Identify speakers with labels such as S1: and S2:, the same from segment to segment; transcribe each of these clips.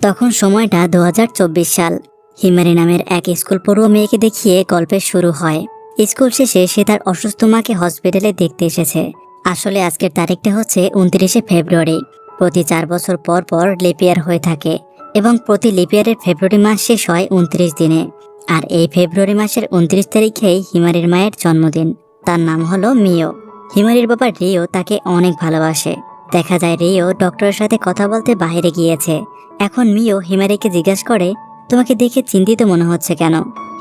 S1: তখন সময়টা দু হাজার চব্বিশ সাল। হিমারি নামের এক স্কুল পড়ুয়া মেয়েকে দেখিয়ে গল্পের শুরু হয়। স্কুল শেষে সে তার অসুস্থ মাকে হসপিটালে দেখতে এসেছে। আসলে আজকের তারিখটা হচ্ছে উনত্রিশে ফেব্রুয়ারি। প্রতি চার বছর পর পর লিপিয়ার হয়ে থাকে এবং প্রতি লিপিয়ারের ফেব্রুয়ারি মাস শেষ হয় উনত্রিশ দিনে। আর এই ফেব্রুয়ারি মাসের উনত্রিশ তারিখেই হিমারির মায়ের জন্মদিন। তার নাম হলো মিও। হিমারির বাবা রিও তাকে অনেক ভালোবাসে। দেখা যায় রিও ডক্টরের সাথে কথা বলতে বাইরে গিয়েছে। এখন মিও হিমারিকে জিজ্ঞাসা করে, তোমাকে দেখে চিন্তিত মনে হচ্ছে কেন?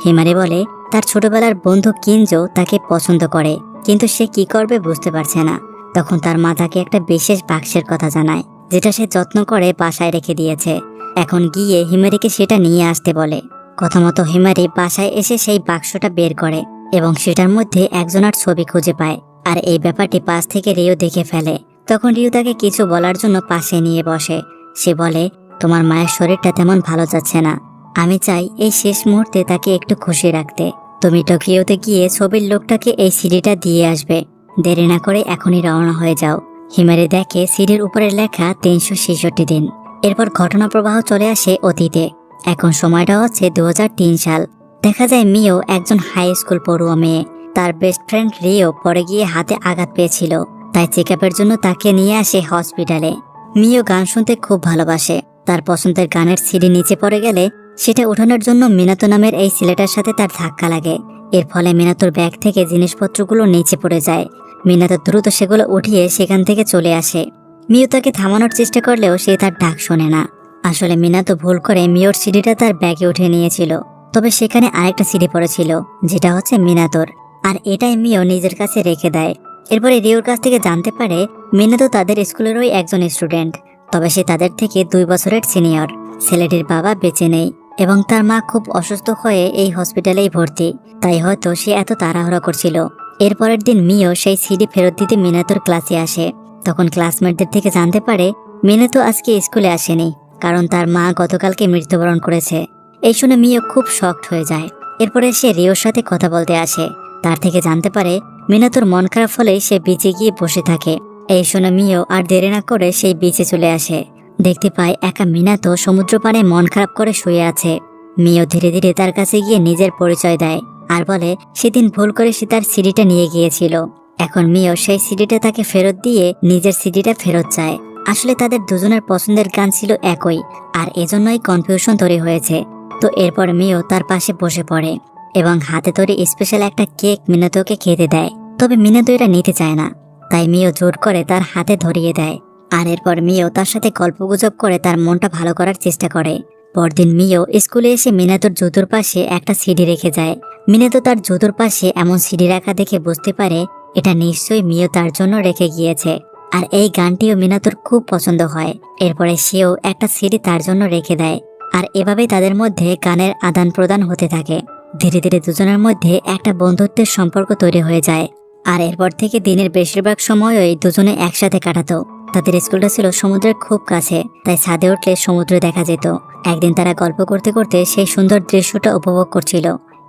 S1: হিমারি বলে, তার ছোটবেলার বন্ধু কিনজো তাকে পছন্দ করে, কিন্তু সে কি করবে বুঝতে পারছে না। তখন তার মা তাকে একটা বিশেষ বাক্সের কথা জানায়, যেটা সে যত্ন করে বাসায় রেখে দিয়েছে। এখন গিয়ে হিমারিকে সেটা নিয়ে আসতে বলে। কথা মতো হিমারি বাসায় এসে সেই বাক্সটা বের করে এবং সেটার মধ্যে একজনার ছবি খুঁজে পায় আর এই ব্যাপারটি পাশ থেকে রিও দেখে ফেলে। তখন রিও তাকে কিছু বলার জন্য পাশে নিয়ে বসে। সে বলে তোমার মায়ের শরীরটা তেমন ভালো যাচ্ছে না। আমি চাই এই শেষ মুহূর্তে তাকে একটু খুশি রাখতে। তুমি টোকিওতে গিয়ে ছবির লোকটাকে এই সিডিটা দিয়ে আসবে। দেরি না করে এখনই রওনা হয়ে যাও। হিমারে দেখে সিডির উপরে লেখা তিনশো ছেষট্টি দিন। এরপর ঘটনা প্রবাহ চলে আসে অতীতে। এখন সময়টা হচ্ছে দু হাজার তিন সাল। দেখা যায় মিও একজন হাই স্কুল পড়ুয়া মেয়ে। তার বেস্ট ফ্রেন্ড রিও পরে গিয়ে হাতে আঘাত পেয়েছিল। তাই চেক জন্য তাকে নিয়ে আসে হসপিটালে। মিও গান শুনতে খুব ভালোবাসে। তার পছন্দের গানের সিডি নিচে পড়ে গেলে সেটা ওঠানোর জন্য মিনাতো নামের এই ছেলেটার সাথে তার ধাক্কা লাগে। এর ফলে মিনাতোর ব্যাগ থেকে জিনিসপত্রগুলো নিচে পড়ে যায়। মিনাতো দ্রুত সেগুলো উঠিয়ে সেখান থেকে চলে আসে। মিও তাকে থামানোর চেষ্টা করলেও সে তার ডাক শোনে না। আসলে মিনাতো ভুল করে মিওর সিডিটা তার ব্যাগে উঠে নিয়েছিল। তবে সেখানে আরেকটা সিডি পড়েছিল, যেটা হচ্ছে মিনাতোর। আর এটাই মিও নিজের কাছে রেখে দেয়। এরপরে রিওর কাছ থেকে জানতে পারে, মিনাতো তাদের স্কুলেরই একজন স্টুডেন্ট। তবে সে তাদের থেকে দুই বছরের সিনিয়র। ছেলেটির বাবা বেঁচে নেই এবং তার মা খুব অসুস্থ হয়ে এই হসপিটালেই ভর্তি। তাই হয়তো সে এত তাড়াহুড়া করছিল। এরপরের দিন মিও সেই সিডি ফেরত দিতে মিনাতোর ক্লাসে আসে। তখন ক্লাসমেটদের থেকে জানতে পারে, মিনাতো আজকে স্কুলে আসেনি, কারণ তার মা গতকালকে মৃত্যুবরণ করেছে। এই শুনে মিও খুব শকড হয়ে যায়। এরপরে সে রিওর সাথে কথা বলতে আসে। তার থেকে জানতে পারে, মিনাতোর মন খারাপ হলে সে বিচে গিয়ে বসে থাকে। এই শুনে মিও আর দেরি না করে সেই বিচে চলে আসে। দেখতে পায় একা মিনাতো সমুদ্র পাড়ে মন খারাপ করে শুয়ে আছে। মিও ধীরে ধীরে তার কাছে গিয়ে নিজের পরিচয় দেয় আর বলে, সেদিন ভুল করে সে তার সিডিটা নিয়ে গিয়েছিল। এখন মিও সেই সিডিটা তাকে ফেরত দিয়ে নিজের সিডিটা ফেরত চায়। আসলে তাদের দুজনের পছন্দের গান ছিল একই, আর এজন্যই কনফিউশন তৈরি হয়েছে। তো এরপর মিও তার পাশে বসে পড়ে এবং হাতে তৈরি স্পেশাল একটা কেক মিনাতোকে খেতে দেয়। তবে মিনাতো এটা নিতে চায় না। তাই মিও জোর করে তার হাতে ধরিয়ে দেয়। আর এরপর মিও তার সাথে গল্পগুজব করে তার মনটা ভালো করার চেষ্টা করে। পরদিন মিও স্কুলে এসে মিনাতোর জুতোর পাশে একটা সিডি রেখে যায়। মিনাতো তার জুতোর পাশে এমন সিডি রাখা দেখে বুঝতে পারে এটা নিশ্চয়ই মিও তার জন্য রেখে গিয়েছে। আর এই গানটিও মিনাতোর খুব পছন্দ হয়। এরপরে সেও একটা সিডি তার জন্য রেখে দেয়। আর এভাবে তাদের মধ্যে গানের আদান প্রদান হতে থাকে। ধীরে ধীরে দুজনের মধ্যে একটা বন্ধুত্বের সম্পর্ক তৈরি হয়ে যায়। আর এরপর থেকে দিনের বেশিরভাগ সময়ই দুজনে একসাথে কাটাতো। তাদের স্কুলটা ছিল সমুদ্রের খুব কাছে, তাই ছাদে উঠলে সমুদ্র দেখা যেত। একদিন তারা গল্প করতে করতে সেই সুন্দর দৃশ্যটা উপভোগ করছিল।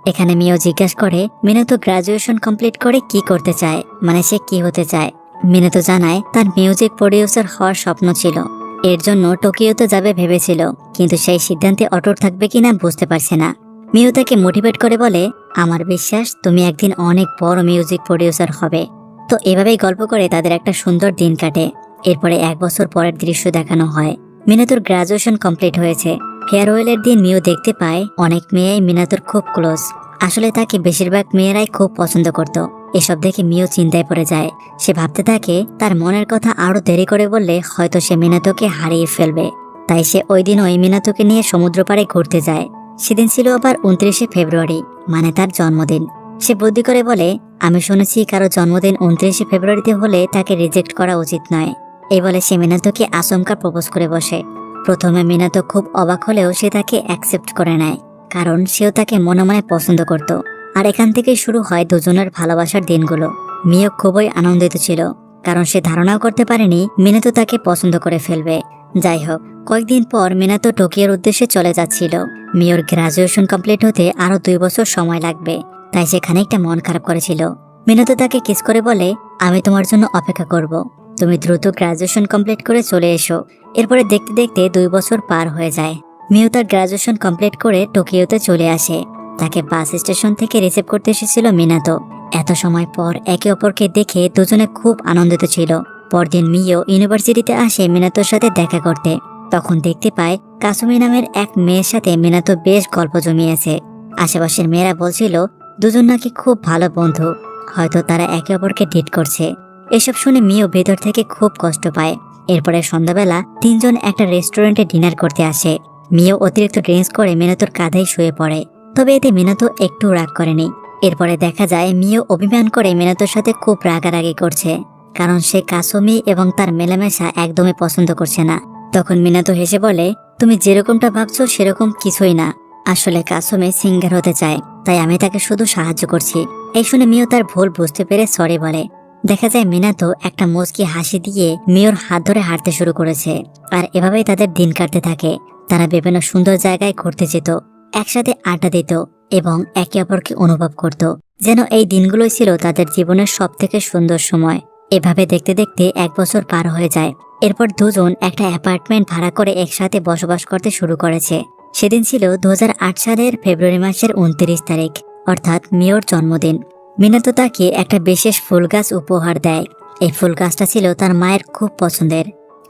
S1: এখানে মিও জিজ্ঞাসা করে মিনাতো গ্রাজুয়েশন কমপ্লিট করে কি করতে চায়? মানে সে কি হতে চায়? মিনাতো জানায়, তার মিউজিক প্রডিউসার হওয়ার স্বপ্ন ছিল। এর জন্য টোকিওতে যাবে ভেবেছিল, কিন্তু সেই সিদ্ধান্তে অটল থাকবে কিনা বুঝতে পারছে না। মিও তাকে মোটিভেট করে বলে, আমার বিশ্বাস, তুমি একদিন অনেক বড় মিউজিক প্রডিউসার হবে। তো এভাবেই গল্প করে তাদের একটা সুন্দর দিন কাটে। এরপরে এক বছর পরের দৃশ্য দেখানো হয়। মিনাতুর গ্রাজুয়েশন কমপ্লিট হয়েছে। ফেয়ারওয়েলের দিন মিও দেখতে পায়, অনেক মেয়েই মিনাতুর খুব ক্লোজ আসলে তাকে বেশিরভাগ মেয়েরাই খুব পছন্দ করত। এসব দেখে মিও চিন্তায় পড়ে যায়। সে ভাবতে থাকে, তার মনের কথা আরও দেরি করে বললে হয়তো সে মিনাতোকে হারিয়ে ফেলবে। তাই সে ওই দিন ওই মিনাতোকে নিয়ে সমুদ্র পাড়ে ঘুরতে যায়। সেদিন ছিল আবার উনত্রিশে ফেব্রুয়ারি মানে তার জন্মদিন। সে বুদ্ধি করে বলে, আমি শুনেছি কারও জন্মদিন উনত্রিশে ফেব্রুয়ারিতে হলে তাকে রিজেক্ট করা উচিত নয়। এই বলে সে মিনাতোকে আচমকা প্রপোজ করে বসে। প্রথমে মিনাতো খুব অবাক হলেও সে তাকে অ্যাকসেপ্ট করে নেয়, কারণ সেও তাকে মনে মনে পছন্দ করত। আর এখান থেকে শুরু হয় দুজনের ভালোবাসার দিনগুলো। মিও খুবই আনন্দিত ছিল, কারণ সে ধারণাও করতে পারেনি মিনাতো তাকে পছন্দ করে ফেলবে। যাই হোক কয়েকদিন পর মিনাতো টোকিওর উদ্দেশ্যে চলে যাচ্ছিল। মেয়র গ্রাজুয়েশন কমপ্লিট হতে আরও দুই বছর সময় লাগবে, তাই সে খানিকটা মন খারাপ করেছিল। মিনাতো তাকে কিস করে বলে, আমি তোমার জন্য অপেক্ষা করব। তুমি দ্রুত গ্রাজুয়েশন কমপ্লিট করে চলে এসো। এরপরে দেখতে দেখতে দুই বছর পার হয়ে যায়। মিও তার গ্রাজুয়েশন কমপ্লিট করে টোকিওতে চলে আসে। তাকে বাস স্টেশন থেকে রিসিভ করতে এসেছিল মিনাতো। এত সময় পর একে অপরকে দেখে দুজনে খুব আনন্দিত ছিল। পরদিন মিও ইউনিভার্সিটিতে আসে মিনাতোর সাথে দেখা করতে। তখন দেখতে পায় কাসুমি নামের এক মেয়ের সাথে মিনাতো বেশ গল্প জমিয়েছে। আশেপাশের মেয়েরা বলছিল, দুজন নাকি খুব ভালো বন্ধু। হয়তো তারা একে অপরকে ডেট করছে। এসব শুনে মিও ভেতর থেকে খুব কষ্ট পায়। এরপরে সন্ধ্যাবেলা তিনজন একটা রেস্টুরেন্টে ডিনার করতে আসে। মিও অতিরিক্ত ড্রিঙ্কস করে মিনাতোর কাঁধেই শুয়ে পড়ে। তবে এতে মিনাতো একটু রাগ করেনি। এরপরে দেখা যায়, মিও অভিমান করে মিনাতোর সাথে খুব রাগারাগি করছে। কারণ সে কাসমি এবং তার মেলামেশা একদমই পছন্দ করছে না। তখন মিনাতো হেসে বলে, তুমি যেরকমটা ভাবছ সেরকম কিছুই না। আসলে কাসমে সিঙ্গার হতে চায়, তাই আমি তাকে শুধু সাহায্য করছি। এই শুনে মিও তার ভুল বুঝতে পেরে সরি বলে। দেখা যায় মিনাতো একটা মুচকি হাসি দিয়ে মিওর হাত ধরে হাঁটতে শুরু করেছে, আর এভাবেই তাদের দিন কাটতে থাকে। তারা বিভিন্ন সুন্দর জায়গায় ঘুরতে যেত, একসাথে আড্ডা দিত এবং একে অপরকে অনুভব করত। যেন এই দিনগুলোই ছিল তাদের জীবনের সব থেকে সুন্দর সময়। এভাবে দেখতে দেখতে এক বছর পার হয়ে যায়। এরপর দুজন একটা অ্যাপার্টমেন্ট ভাড়া করে একসাথে বসবাস করতে শুরু করেছে। সেদিন ছিল দু হাজার আট সালের ফেব্রুয়ারি মাসের উনত্রিশ তারিখ, অর্থাৎ মেয়র জন্মদিন। মিনাতো তাকে একটা বিশেষ ফুল গাছ উপহার দেয়। এই ফুল গাছটা ছিল তার মায়ের খুব পছন্দের।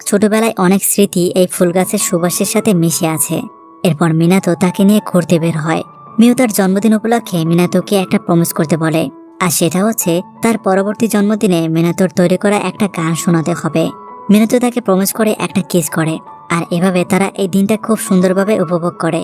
S1: ছোটবেলায় অনেক স্মৃতি এই ফুল গাছের সুবাসের সাথে মিশে আছে। এরপর মিনাতো তাকে নিয়ে ঘুরতে বের হয়। মিও তার জন্মদিন উপলক্ষে মিনাতোকে একটা প্রমিস করতে বলে আর সেটা হচ্ছে, তার পরবর্তী জন্মদিনে মিনাতোর তৈরি করা একটা গান শোনাতে হবে। মিনাতো তাকে প্রমিস করে একটা কিস করে, আর এভাবে তারা এই দিনটা খুব সুন্দরভাবে উপভোগ করে।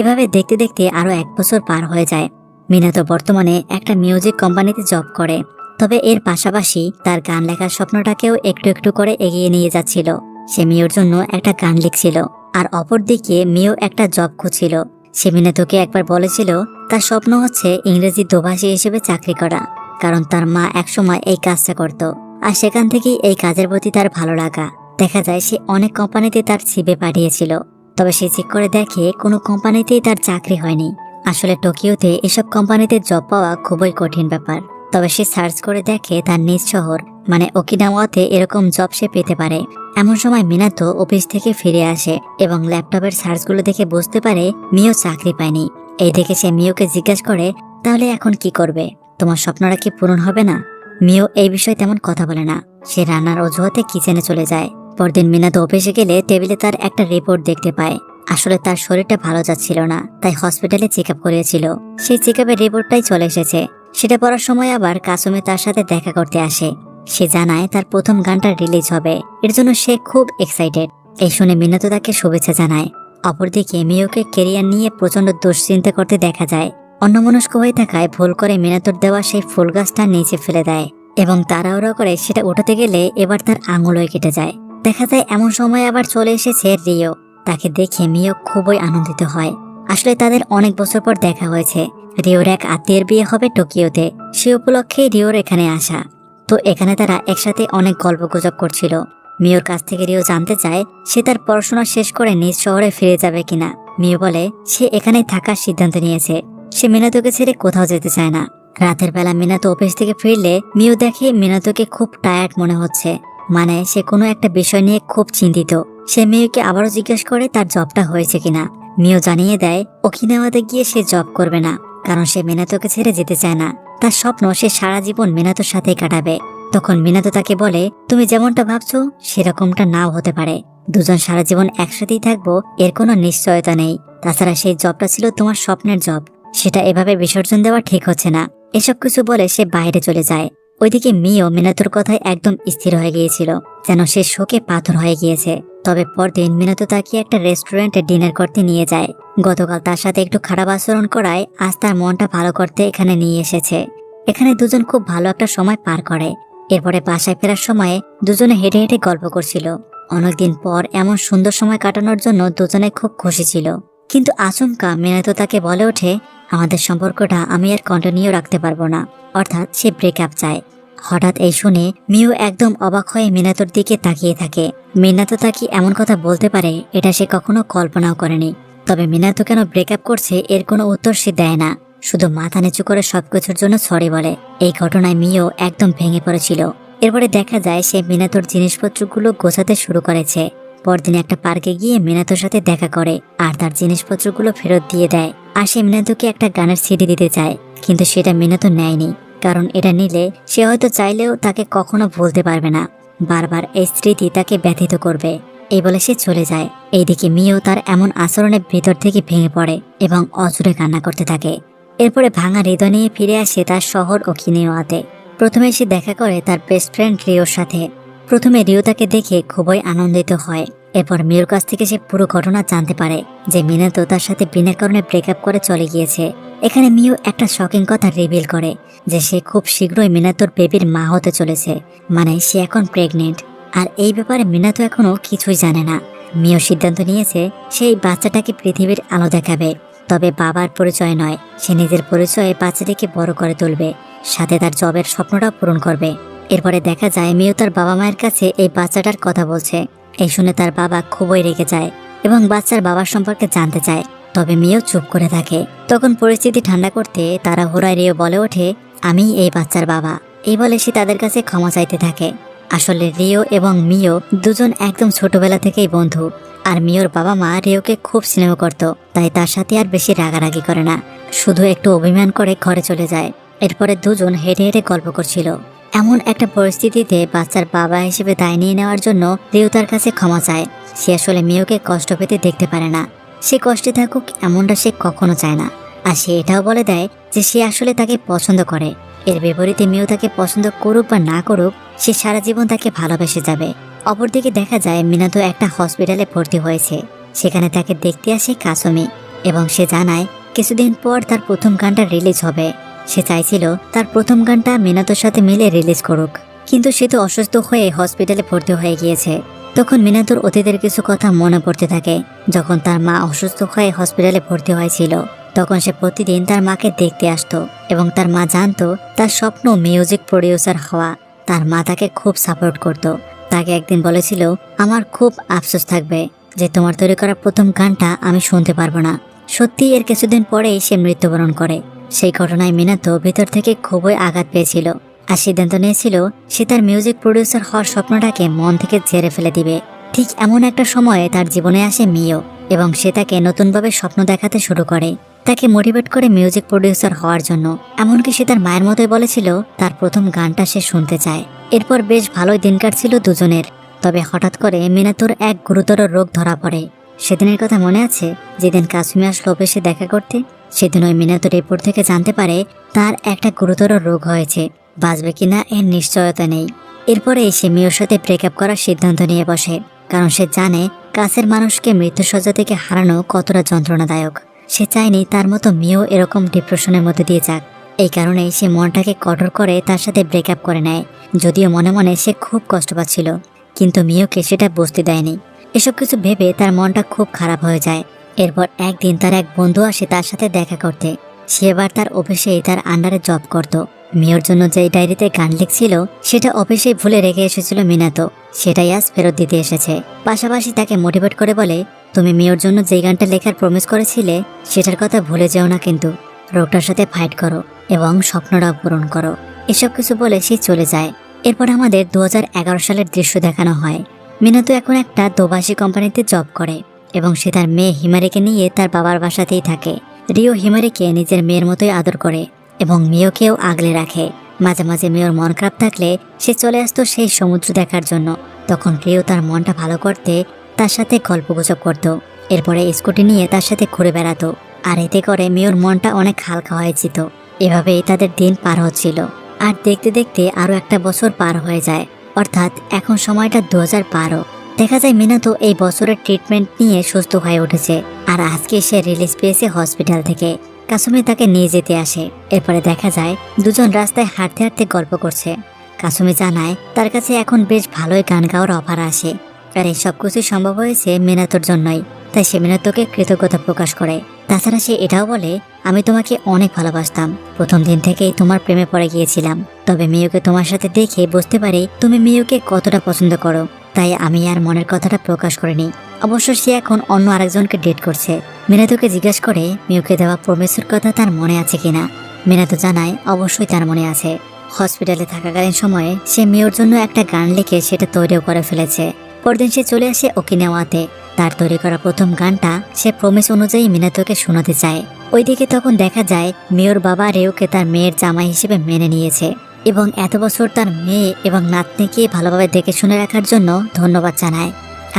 S1: এভাবে দেখতে দেখতে আরও এক বছর পার হয়ে যায়। মিনাতো বর্তমানে একটা মিউজিক কোম্পানিতে জব করে, তবে এর পাশাপাশি তার গান লেখার স্বপ্নটাকেও একটু একটু করে এগিয়ে নিয়ে যাচ্ছিল। সে মিওর জন্য একটা গান লিখছিল, আর অপরদিকে মিও একটা জব খুঁজছিল। সে মিনাতোকে একবার বলেছিল তার স্বপ্ন হচ্ছে ইংরেজি দোভাষী হিসেবে চাকরি করা, কারণ তার মা একসময় এই কাজটা করত, আর সেখান থেকেই এই কাজের প্রতি তার ভালো লাগা। দেখা যায় সে অনেক কোম্পানিতে তার সিবে পাঠিয়েছিল, তবে সে চেক করে দেখে কোনো কোম্পানিতেই তার চাকরি হয়নি। আসলে টোকিওতে এসব কোম্পানিতে জব পাওয়া খুবই কঠিন ব্যাপার, তবে সে সার্চ করে দেখে তার নিজ শহর মানে ওকিনাওয়াতে এরকম জব সে পেতে পারে। এমন সময় মিনাতো অফিস থেকে ফিরে আসে এবং ল্যাপটপের সার্চগুলো দেখে বুঝতে পারে মিও চাকরি পায়নি। এই দেখে সে মিওকে জিজ্ঞেস করে, তাহলে এখন কি করবে? তোমার স্বপ্নটা কি পূরণ হবে না? মিও এই বিষয়ে তেমন কথা বলে না। সে রান্নার অজুহাতে কিচেনে চলে যায়। পরদিন মিনাতো অফিসে গেলে টেবিলে তার একটা রিপোর্ট দেখতে পায়। আসলে তার শরীরটা ভালো যাচ্ছিল না, তাই হসপিটালে চেক আপ করিয়েছিল। সেই চেক আপের রিপোর্টটাই চলে এসেছে। সেটা পড়ার সময় আবার কাসুমে তার সাথে দেখা করতে আসে। সে জানায় তার প্রথম গানটা রিলিজ হবে। এর জন্য সে খুব এক্সাইটেড এই শুনে মিনাতো তাকে শুভেচ্ছা জানায়। অপরদিকে মিওকে কেরিয়ার নিয়ে প্রচণ্ড দুশ্চিন্তা করতে দেখা যায়। অন্যমনস্ক হয়ে থাকায় ভুল করে মিনাতোর দেওয়া সেই ফুল গাছটা নিচে ফেলে দেয় এবং তাড়াহুড়ো করে সেটা উঠাতে গেলে এবার তার আঙুলই কেটে যায়। দেখা যায় এমন সময় আবার চলে এসেছে রিও। তাকে দেখে মিও খুবই আনন্দিত হয়। আসলে তাদের অনেক বছর পর দেখা হয়েছে। রিওর এক আত্মীয়ের বিয়ে হবে টোকিওতে। সে উপলক্ষে রিওর এখানে আসা। তো এখানে তারা একসাথে অনেক গল্প গুজব করছিল। মিওর কাছ থেকে রিও জানতে চায়, সে তার পড়াশোনা শেষ করে নিজ শহরে ফিরে যাবে কিনা। মিও বলে, সে এখানেই থাকার সিদ্ধান্ত নিয়েছে। সে মিনাতোকে ছেড়ে কোথাও যেতে চায় না। রাতের বেলা মিনাতো অফিস থেকে ফিরলে মিও দেখে মিনাতোকে খুব টায়ার্ড মনে হচ্ছে। মানে সে কোনো একটা বিষয় নিয়ে খুব চিন্তিত। সে মেয়েকে আবারও জিজ্ঞেস করে তার জবটা হয়েছে কিনা। মিও জানিয়ে দেয় ওখিনাওয়াতে গিয়ে সে জব করবে না, কারণ সে মিনাতোকে ছেড়ে যেতে চায় না। তার স্বপ্ন সে সারা জীবন মিনাতোর সাথেই কাটাবে। তখন মিনাতো তাকে বলে, তুমি যেমনটা ভাবছ, সেরকমটা নাও হতে পারে। দুজন সারা জীবন একসাথেই থাকব, এর কোনো নিশ্চয়তা নেই। তাছাড়া সেই জবটা ছিল তোমার স্বপ্নের জব। সেটা এভাবে বিসর্জন দেওয়া ঠিক হচ্ছে না। এসব কিছু বলে সে বাইরে চলে যায়। ওইদিকে মিও মিনাতোর কথায় একদম স্থির হয়ে গিয়েছিল, যেন সে শোকে পাথর হয়ে গিয়েছে। তবে পরদিন মিনাতো তাকে একটা রেস্টুরেন্টে ডিনার করতে নিয়ে যায়। গতকাল তার সাথে একটু খারাপ আচরণ করায় আজ তার মনটা ভালো করতে এখানে নিয়ে এসেছে। এখানে দুজন খুব ভালো একটা সময় পার করে। এরপরে বাসায় ফেরার সময়ে দুজনে হেঁটে হেঁটে গল্প করছিল। অনেকদিন পর এমন সুন্দর সময় কাটানোর জন্য দুজনে খুব খুশি ছিল। কিন্তু আচমকা মিনাতো তাকে বলে ওঠে, আমাদের সম্পর্কটা আমি আর কন্টিনিউ রাখতে পারব না। অর্থাৎ সে ব্রেকআপ চায়। হঠাৎ এই শুনে মিউ একদম অবাক হয়ে মিনাতোর দিকে তাকিয়ে থাকে। মিনাতো তাকে এমন কথা বলতে পারে, এটা সে কখনো কল্পনাও করেনি। তবে মিনাতো কেন ব্রেকআপ করছে এর কোনো উত্তর সে দেয় না। শুধু মাথা নিচু করে সবকিছুর জন্য সরি বলে। এই ঘটনায় মিও একদম ভেঙে পড়েছিল। এরপরে দেখা যায় সে মিনাতোর জিনিসপত্রগুলো গোছাতে শুরু করেছে। পরদিন একটা পার্কে গিয়ে মিনাতোর সাথে দেখা করে আর তার জিনিসপত্রগুলো ফেরত দিয়ে দেয়। আর সে মিনাতোকে একটা গানের সিডি দিতে চায়, কিন্তু সেটা মিনাতো নেয়নি, কারণ এটা নিলে সে হয়তো চাইলেও তাকে কখনো ভুলতে পারবে না। বারবার এই স্মৃতি তাকে ব্যথিত করবে। এই বলে সে চলে যায়। এইদিকে মিও তার এমন আচরণের ভিতর থেকে ভেঙে পড়ে এবং অজুরে কান্না করতে থাকে। এরপরে ভাঙা হৃদয় নিয়ে ফিরে আসে তার শহর ও কিনিওয়াতে। প্রথমে সে দেখা করে তার বেস্ট ফ্রেন্ড রিওর সাথে। প্রথমে রিও তাকে দেখে খুবই আনন্দিত হয়। এরপর মিওর কাছ থেকে সে পুরো ঘটনা জানতে পারে যে মিনাতো তার সাথে বিনা কারণে ব্রেকআপ করে চলে গিয়েছে। এখানে মিও একটা শকিং কথা রিভিল করে যে সে খুব শীঘ্রই মিনাতোর বেবির মা হতে চলেছে মানে সে এখন প্রেগনেন্ট আর এই ব্যাপারে মিনাতো এখনও কিছুই জানে না। মিও সিদ্ধান্ত নিয়েছে সেই বাচ্চাটাকে পৃথিবীর আলো দেখাবে। তবে বাবার পরিচয় নয়, সে নিজের পরিচয়ে বাচ্চাটিকে বড় করে তুলবে, সাথে তার জবের স্বপ্নটাও পূরণ করবে। এরপরে দেখা যায় মেয়েও তার বাবা মায়ের কাছে এই বাচ্চাটার কথা বলছে। এই শুনে তার বাবা খুবই রেগে যায় এবং বাচ্চার বাবার সম্পর্কে জানতে চায়। তবে মেয়েও চুপ করে থাকে। তখন পরিস্থিতি ঠান্ডা করতে তারা হোরায় রিও বলে ওঠে, আমি এই বাচ্চার বাবা। এই বলে সে তাদের কাছে ক্ষমা চাইতে থাকে। আসলে রিও এবং মিও দুজন একদম ছোটবেলা থেকেই বন্ধু, আর মিওর বাবা মা রিওকে খুব স্নেহ করত, তাই তার সাথে আর বেশি রাগারাগি করে না। শুধু একটু অভিমান করে ঘরে চলে যায়। এরপরে দুজন হেঁটে হেঁটে গল্প করছিল। এমন একটা পরিস্থিতিতে বাচ্চার বাবা হিসেবে দায় নিয়ে নেওয়ার জন্য রিও তার কাছে ক্ষমা চায়। সে আসলে মিওকে কষ্ট পেতে দেখতে পারে না। সে কষ্টে থাকুক এমনটা সে কখনো চায় না। আর সে এটাও বলে দেয় যে সে আসলে তাকে পছন্দ করে। এর বিপরীতে মেয়েও তাকে পছন্দ করুক বা না করুক, সে সারা জীবন তাকে ভালোবেসে যাবে। অপরদিকে দেখা যায় মিনাতো একটা হসপিটালে ভর্তি হয়েছে। সেখানে তাকে দেখতে আসে কাসমি এবং সে জানায় কিছুদিন পর তার প্রথম গানটা রিলিজ হবে। সে চাইছিল তার প্রথম গানটা মিনাতোর সাথে মিলে রিলিজ করুক। কিন্তু সে তো অসুস্থ হয়ে হসপিটালে ভর্তি হয়ে গিয়েছে। তখন মিনাতোর অতীতের কিছু কথা মনে পড়তে থাকে, যখন তার মা অসুস্থ হয়ে হসপিটালে ভর্তি হয়েছিল। তখন সে প্রতিদিন তার মাকে দেখতে আসতো এবং তার মা জানতো তার স্বপ্ন মিউজিক প্রডিউসার হওয়া। তার মা তাকে খুব সাপোর্ট করত। তাকে একদিন বলেছিল, আমার খুব আফসোস থাকবে যে তোমার তৈরি করা প্রথম গানটা আমি শুনতে পারব না। সত্যি, এর কিছুদিন পরেই সে মৃত্যুবরণ করে। সেই ঘটনায় মিনাতো ভিতর থেকে খুবই আঘাত পেয়েছিল। আর সিদ্ধান্ত নিয়েছিল, সে তার মিউজিক প্রডিউসার হওয়ার স্বপ্নটাকে মন থেকে ঝেড়ে ফেলে দিবে। ঠিক এমন একটা সময়ে তার জীবনে আসে মিও এবং সে তাকে নতুনভাবে স্বপ্ন দেখাতে শুরু করে। তাকে মোটিভেট করে মিউজিক প্রডিউসার হওয়ার জন্য, এমনকি সে তার মায়ের মতোই বলেছিল, তার প্রথম গানটা সে শুনতে চায়। এরপর বেশ ভালোই দিন কাটছিল দুজনের। তবে হঠাৎ করে মিনাতুর এক গুরুতর রোগ ধরা পড়ে। সেদিনের কথা মনে আছে? যেদিন কাশ্মী আসলো অফিসে দেখা করতে সেদিন ওই মিনাতুর রিপোর্ট থেকে জানতে পারে তার একটা গুরুতর রোগ হয়েছে। বাঁচবে কিনা এর নিশ্চয়তা নেই। এরপরে সে মিওর সাথে ব্রেকআপ করার সিদ্ধান্ত নিয়ে বসে, কারণ সে জানে কাছের মানুষকে মৃত্যুসজ্জা থেকে হারানো কতটা যন্ত্রণাদায়ক। সে চায়নি তার মতো মেয়েও এরকম ডিপ্রেশনের মধ্যে দিয়ে যাক। এই কারণেই সে মনটাকে কঠোর করে তার সাথে ব্রেকআপ করে নেয়। যদিও মনে মনে সে খুব কষ্ট পাচ্ছিল, কিন্তু মিওকে সেটা বুঝতে দেয়নি। এসব কিছু ভেবে তার মনটা খুব খারাপ হয়ে যায়। এরপর একদিন তার এক বন্ধু আসে তার সাথে দেখা করতে। সে এবার তার অফিসেই তার আন্ডারে জব করত। মিওর জন্য যে ডায়েরিতে গান লিখছিল, সেটা অফিসেই ভুলে রেখে এসেছিল মিনাতো। সেটাই আজ ফেরত দিতে এসেছে। পাশাপাশি তাকে মোটিভেট করে বলে তুমি মিওর জন্য যে গানটা লেখার প্রমিস করেছিলে, সেটার কথা ভুলে যেও না কিন্তু। রোগটার সাথে ফাইট করো এবং স্বপ্নটাও পূরণ করো। এসব কিছু বলে সে চলে যায়। এরপর আমাদের দুহাজার এগারো সালের দৃশ্য দেখানো হয়। মিনাতো এখন একটা দোবাসী কোম্পানিতে জব করে এবং সে তার মেয়ে হিমারিকে নিয়ে তার বাবার বাসাতেই থাকে। রিও হিমারিকে নিজের মেয়ের মতোই আদর করে এবং মিওকেও আগলে রাখে। মাঝে মাঝে মেয়ের মন খারাপ থাকলে সে চলে আসতো সেই সমুদ্র দেখার জন্য। তখন রিও তার মনটা ভালো করতে তার সাথে গল্পগুজব করত। এরপরে স্কুটি নিয়ে তার সাথে ঘুরে বেড়াতো। আর এতে করে মেয়র মনটা অনেক হালকা হয়ে যেত। এভাবেই তাদের দিন পার হচ্ছিল। আর দেখতে দেখতে আরও একটা বছর পার হয়ে যায়। অর্থাৎ এখন সময়টা দু হাজার বারো। দেখা যায় মিনাতো এই বছরের ট্রিটমেন্ট নিয়ে সুস্থ হয়ে উঠেছে। আর আজকে সে রিলিজ পেয়েছে হসপিটাল থেকে। কাসুমি তাকে নিয়ে যেতে আসে। এরপরে দেখা যায় দুজন রাস্তায় হাঁটতে হাঁটতে গল্প করছে। কাসুমি জানায়, তার কাছে এখন বেশ ভালোই গান গাওয়ার অফার আসে। আর এই সব সম্ভব হয়েছে মিনাতোর জন্যই। তাই সে মিনাতোকে কৃতজ্ঞতা প্রকাশ করে। তাছাড়া সে এটাও বলে, আমি তোমাকে অনেক ভালোবাসতাম। প্রথম দিন থেকেই তোমার প্রেমে পড়ে গিয়েছিলাম। তবে মেয়েকে তোমার সাথে দেখে বুঝতে পারি তুমি মেয়েকে কতটা পছন্দ করো। তাই আমি আর মনের কথাটা প্রকাশ করিনি। অবশ্য সে এখন অন্য আরেকজনকে ডেট করছে। মিনাতোকে জিজ্ঞাসা করে, মেয়েকে দেওয়া প্রমেসের কথা তার মনে আছে কিনা? মিনাতো জানায়, অবশ্যই তার মনে আছে। হসপিটালে থাকাকালীন সময়ে সে মেয়ের জন্য একটা গান লিখে সেটা তৈরিও করে ফেলেছে। পরদিন সে চলে আসে ওকিনাওয়াতে তার তৈরি করা প্রথম গানটা সে প্রমিস অনুযায়ী মিনাতোকে শোনাতে চায়। ওইদিকে তখন দেখা যায়, মেয়র বাবা রেউকে তার মেয়ের জামাই হিসেবে মেনে নিয়েছে এবং এত বছর তার মেয়ে এবং নাতনিকে ভালোভাবে দেখে শুনে রাখার জন্য ধন্যবাদ জানায়।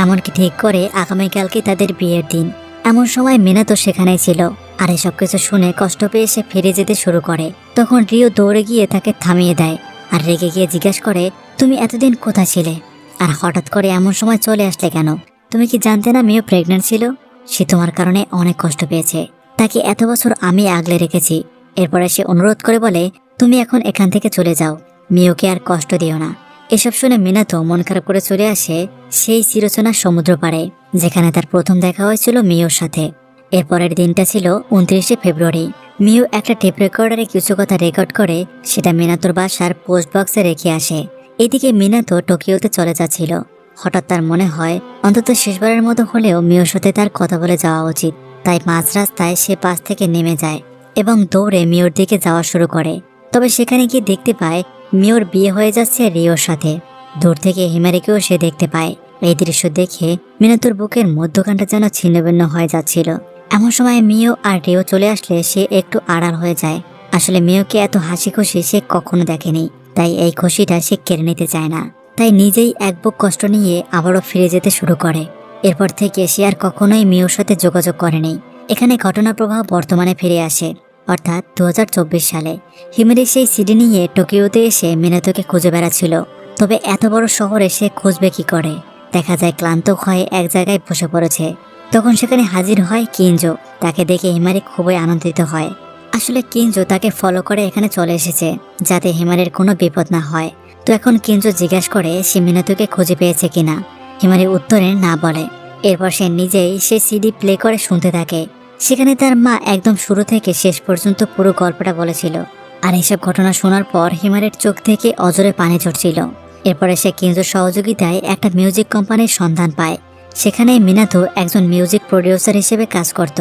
S1: এমনকি ঠিক করে আগামীকালকে তাদের বিয়ের দিন। এমন সময় মিনা তো সেখানেই ছিল আর এসব কিছু শুনে কষ্ট পেয়ে সে ফিরে যেতে শুরু করে। তখন রিও দৌড়ে গিয়ে তাকে থামিয়ে দেয় আর রেগে গিয়ে জিজ্ঞাসা করে, তুমি এতদিন কোথায় ছিলে? আর হঠাৎ করে এমন সময় চলে আসলে কেন? তুমি কি জানতে না মেয়েও প্রেগনেন্ট ছিল? সে তোমার কারণে অনেক কষ্ট পেয়েছে। তাকে এত বছর আমি আগলে রেখেছি। এরপরে সে অনুরোধ করে বলে, তুমি এখন এখান থেকে চলে যাও। মিওকে আর কষ্ট দিও না। এসব শুনে মিনাতো মন খারাপ করে চলে আসে সেই চিরচেনা সমুদ্র পাড়ে, যেখানে তার প্রথম দেখা হয়েছিল মিওর সাথে। এরপরের দিনটা ছিল উনত্রিশে ফেব্রুয়ারি। মিও একটা টেপ রেকর্ডারে কিছু কথা রেকর্ড করে, সেটা মিনাতোর বাসার পোস্ট বক্সে রেখে আসে। এদিকে মিনাতো টোকিওতে চলে যাচ্ছিল। হঠাৎ তার মনে হয়, অন্তত শেষবারের মতো হলেও মিওর সাথে তার কথা বলে যাওয়া উচিত। তাই মাঝ রাস্তায় সে পাশ থেকে নেমে যায় এবং দৌড়ে মিওর দিকে যাওয়া শুরু করে। তবে সেখানে গিয়ে দেখতে পায় মিওর বিয়ে হয়ে যাচ্ছে রিওর সাথে। দূর থেকে হিমারিকেও সে দেখতে পায়। এই দৃশ্য দেখে মিনাতুর বুকের মধ্যখানটা যেন ছিন্নভিন্ন হয়ে যাচ্ছিল। এমন সময় মিও আর রিও চলে আসলে সে একটু আড়াল হয়ে যায়। আসলে মিওকে এত হাসি খুশি সে কখনো দেখেনি। তাই এই খুশিটা সে কেড়ে নিতে চায় না। তাই নিজেই এক বুক কষ্ট নিয়ে আবারও ফিরে যেতে শুরু করে। এরপর থেকে সে আর কখনোই মিওর সাথে যোগাযোগ করেনি এখানে ঘটনা প্রবাহ বর্তমানে ফিরে আসে। অর্থাৎ দু হাজার চব্বিশ সালে হিমেরি সেই সিডি নিয়ে টোকিওতে এসে মিনাতোকে খুঁজে বেড়াচ্ছিল। তবে এত বড় শহরে সে খুঁজবে কি করে? দেখা যায় ক্লান্ত হয়ে এক জায়গায় বসে পড়েছে। তখন সেখানে হাজির হয় কিঞ্জো তাকে দেখে হিমারি খুবই আনন্দিত হয়। আসলে কিঞ্জো তাকে ফলো করে এখানে চলে এসেছে, যাতে হিমারির কোনো বিপদ না হয়। তো এখন কিঞ্জো জিজ্ঞাসা করে সে মিনাতোকে খুঁজে পেয়েছে কিনা। হিমারি উত্তরে না বলে। এরপর সে নিজেই সে সিডি প্লে করে শুনতে থাকে। সেখানে তার মা একদম শুরু থেকে শেষ পর্যন্ত পুরো গল্পটা বলেছিল। আর এসব ঘটনা শোনার পর হিমারের চোখ থেকে অজরে পানি ঝরছিল। এরপরে সে কিঞ্জোর সহযোগিতায় একটা মিউজিক কোম্পানির সন্ধান পায়। সেখানে মিনাতো একজন মিউজিক প্রডিউসার হিসেবে কাজ করত।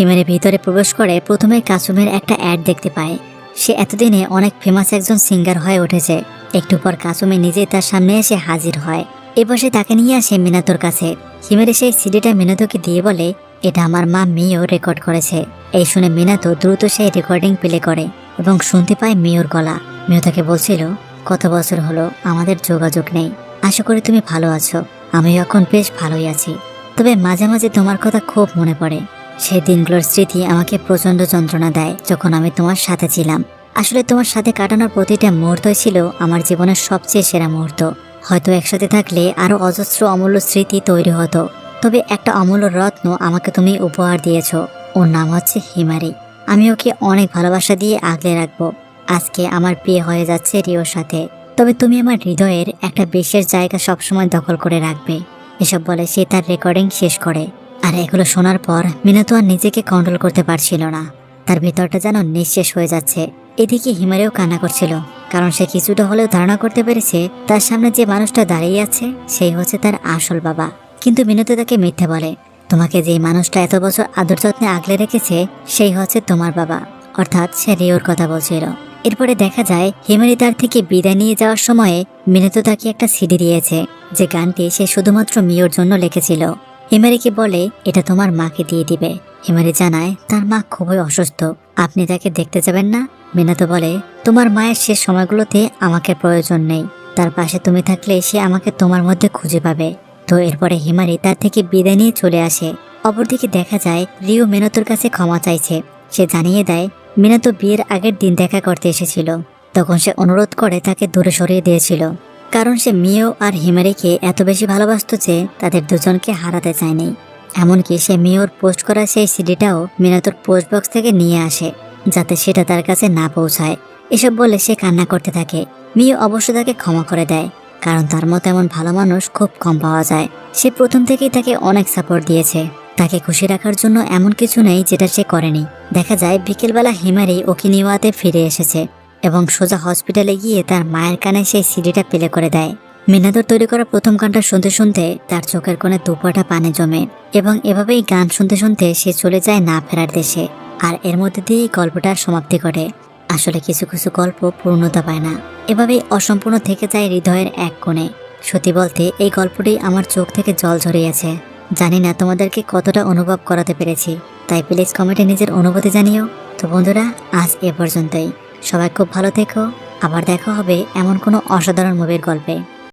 S1: হিমারের ভিতরে প্রবেশ করে প্রথমে কাসুমের একটা অ্যাড দেখতে পায়। সে এতদিনে অনেক ফেমাস একজন সিঙ্গার হয়ে উঠেছে। একটু পর কাসুমে নিজেই তার সামনে এসে হাজির হয়। এবার তাকে নিয়ে আসে মিনাতোর কাছে। হিমেরে সেই সিডিটা মিনাতোকে দিয়ে বলে, এটা আমার মা মিও রেকর্ড করেছে। এই শুনে মিনাতো দ্রুত সেই রেকর্ডিং প্লে করে এবং শুনতে পায় মেয়র গলা। মিও তাকে বলছিল, কত বছর হলো, আমাদের যোগাযোগ নেই। আশা করি তুমি ভালো আছো। আমি এখন বেশ ভালোই আছি। তবে মাঝে মাঝে তোমার কথা খুব মনে পড়ে। সেই দিনগুলোর স্মৃতি আমাকে প্রচণ্ড যন্ত্রণা দেয় যখন আমি তোমার সাথে ছিলাম। আসলে তোমার সাথে কাটানোর প্রতিটা মুহূর্তই ছিল আমার জীবনের সবচেয়ে সেরা মুহূর্ত। হয়তো একসাথে থাকলে আরও অজস্র অমূল্য স্মৃতি তৈরি হতো। তবে একটা অমূল্য রত্ন আমাকে তুমি উপহার দিয়েছ। ওর নাম হচ্ছে হিমারি। আমি ওকে অনেক ভালোবাসা দিয়ে আগলে রাখব। আজকে আমার বিয়ে হয়ে যাচ্ছে রিওর সাথে। তবে তুমি আমার হৃদয়ের একটা বিশেষ জায়গা সবসময় দখল করে রাখবে। এসব বলে সে তার রেকর্ডিং শেষ করে। আর এগুলো শোনার পর মিনাতো আর নিজেকে কন্ট্রোল করতে পারছিল না। তার ভিতরটা যেন নিঃশেষ হয়ে যাচ্ছে। এদিকে হিমারেও কান্না করছিল, কারণ সে কিছুটা হলেও ধারণা করতে পেরেছে তার সামনে যে মানুষটা দাঁড়িয়ে আছে, সেই হচ্ছে তার আসল বাবা। কিন্তু মিনতি তাকে মিথ্যে বলে, তোমাকে যে মানুষটা এত বছর আদর যত্নে আগলে রেখেছে, সেই হচ্ছে তোমার বাবা। অর্থাৎ সে রিওর কথা বলছিল। এরপরে দেখা যায়, হিমারি তার থেকে বিদায় নিয়ে যাওয়ার সময়ে মিনতো তাকে একটা সিডি দিয়েছে, যে গানটি সে শুধুমাত্র মিওর জন্য লিখেছিল। হিমারিকে বলে, এটা তোমার মাকে দিয়ে দিবে। হিমারি জানায়, তার মা খুবই অসুস্থ। আপনি তাকে দেখতে যাবেন না? মিনাতো বলে, তোমার মায়ের শেষ সময়গুলোতে আমাকে প্রয়োজন নেই। তার পাশে তুমি থাকলে সে আমাকে তোমার মধ্যে খুঁজে পাবে। তো এরপরে হিমারি তার থেকে বিদায় নিয়ে চলে আসে। অপরদিকে দেখা যায়, রিও মেনতোর কাছে ক্ষমা চাইছে। সে জানিয়ে দেয়, মিনাতো বিয়ের আগের দিন দেখা করতে এসেছিল। তখন সে অনুরোধ করে তাকে দূরে সরিয়ে দিয়েছিল। কারণ সে মিও আর হিমারিকে এত বেশি ভালোবাসত যে তাদের দুজনকে হারাতে চায়নি। এমনকি সে মিওর পোস্ট করা সেই সিডিটাও মিনাতোর পোস্ট বক্স থেকে নিয়ে আসে, যাতে সেটা তার কাছে না পৌঁছায়। এসব বলে সে কান্না করতে থাকে। মিও অবশ্য তাকে ক্ষমা করে দেয়, কারণ তার মতো এমন ভালো মানুষ খুব কম পাওয়া যায়। সে প্রথম থেকেই তাকে অনেক সাপোর্ট দিয়েছে। তাকে খুশি রাখার জন্য এমন কিছু নেই যেটা সে করেনি। দেখা যায় বিকেলবেলা হিমারি ওকিনিওয়াতে ফিরে এসেছে। এবং সোজা হসপিটালে গিয়ে তার মায়ের কানে সেই সিডিটা পেলে করে দেয়। মিনাদর তৈরি করা প্রথম গানটা শুনতে শুনতে তার চোখের কোণে দুপাটা পানে জমে এবং এভাবেই গান শুনতে শুনতে সে চলে যায় না ফেরার দেশে আর এর মধ্যে দিয়েই গল্পটার সমাপ্তি ঘটে। আসলে কিছু কিছু গল্প পূর্ণতা পায় না। এভাবেই অসম্পূর্ণ থেকে যায় হৃদয়ের এক কোণে। সত্যি বলতে এই গল্পটি আমার চোখ থেকে জল ঝরিয়েছে। জানি না তোমাদেরকে কতটা অনুভব করাতে পেরেছি। তাই প্লিজ কমেন্টে নিজের অনুভূতি জানিও। তো বন্ধুরা, আজ এ পর্যন্তই। সবাই খুব ভালো থেকো। আবার দেখা হবে এমন কোনো অসাধারণ মুভির গল্পে।